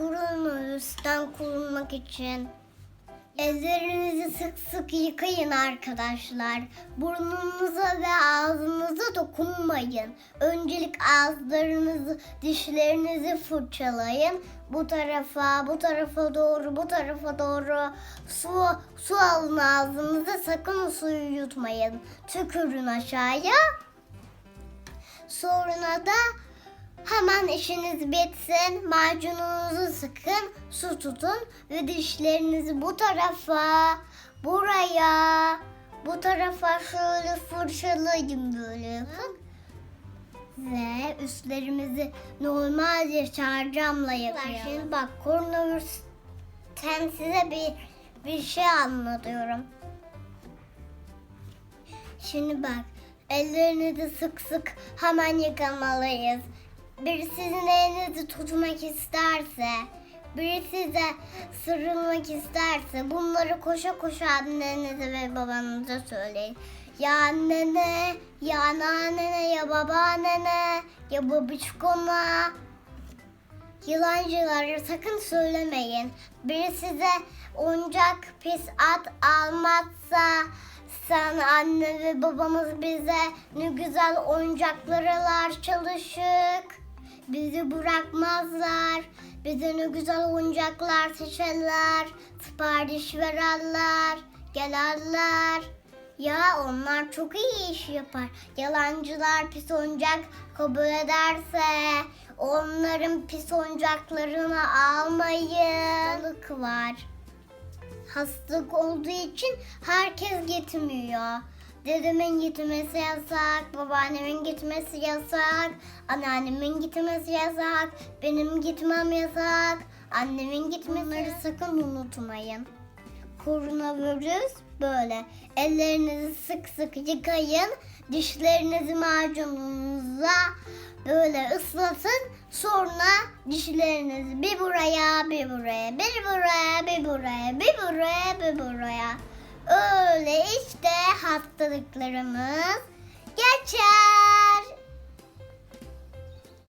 koronavirüsten korunmak için ellerinizi sık sık yıkayın arkadaşlar. Burnunuza ve ağzınıza dokunmayın. Öncelik ağızlarınızı, dişlerinizi fırçalayın. Bu tarafa, bu tarafa doğru, bu tarafa doğru su su alın ağzınıza. Sakın suyu yutmayın. Tükürün aşağıya. Sonra da hemen işiniz bitsin. Macununuzu sıkın, su tutun ve dişlerinizi bu tarafa, buraya, bu tarafa şöyle fırçalayın böyle yapın. Ve üstlerimizi normal yaşar camla yıkayalım. Şimdi bak koronavirüsten size bir, bir şey anlatıyorum. Şimdi bak ellerinizi sık sık hemen yıkamalıyız. Biri sizin elinizi tutmak isterse, biri size sarılmak isterse bunları koşa koşa annenize ve babanıza söyleyin. Ya annene, ya anneannene, ya babaannene, ya babişkona, Yılancılar sakın söylemeyin. Biri size oyuncak pis at almazsa sen anne ve babamız bize ne güzel oyuncaklar alar çalışık. Bizi bırakmazlar. Bize ne güzel oyuncaklar seçerler. Sipariş verirler. Gelerler. Ya onlar çok iyi iş yapar. Yalancılar pis oyuncak kabul ederse onların pis oyuncaklarını almayın. Hastalık var. Hastalık olduğu için herkes gitmiyor. Dedemin gitmesi yasak, babaannemin gitmesi yasak, anneannemin gitmesi yasak, benim gitmem yasak, annemin gitmesi Bunları sakın unutmayın. Koronavirüs böyle. Ellerinizi sık sık yıkayın. Dişlerinizi macununuza böyle ıslatın. Sonra dişlerinizi bir buraya, bir buraya, bir buraya, bir buraya, bir buraya, bir buraya. Öyle işte hastalıklarımız geçer.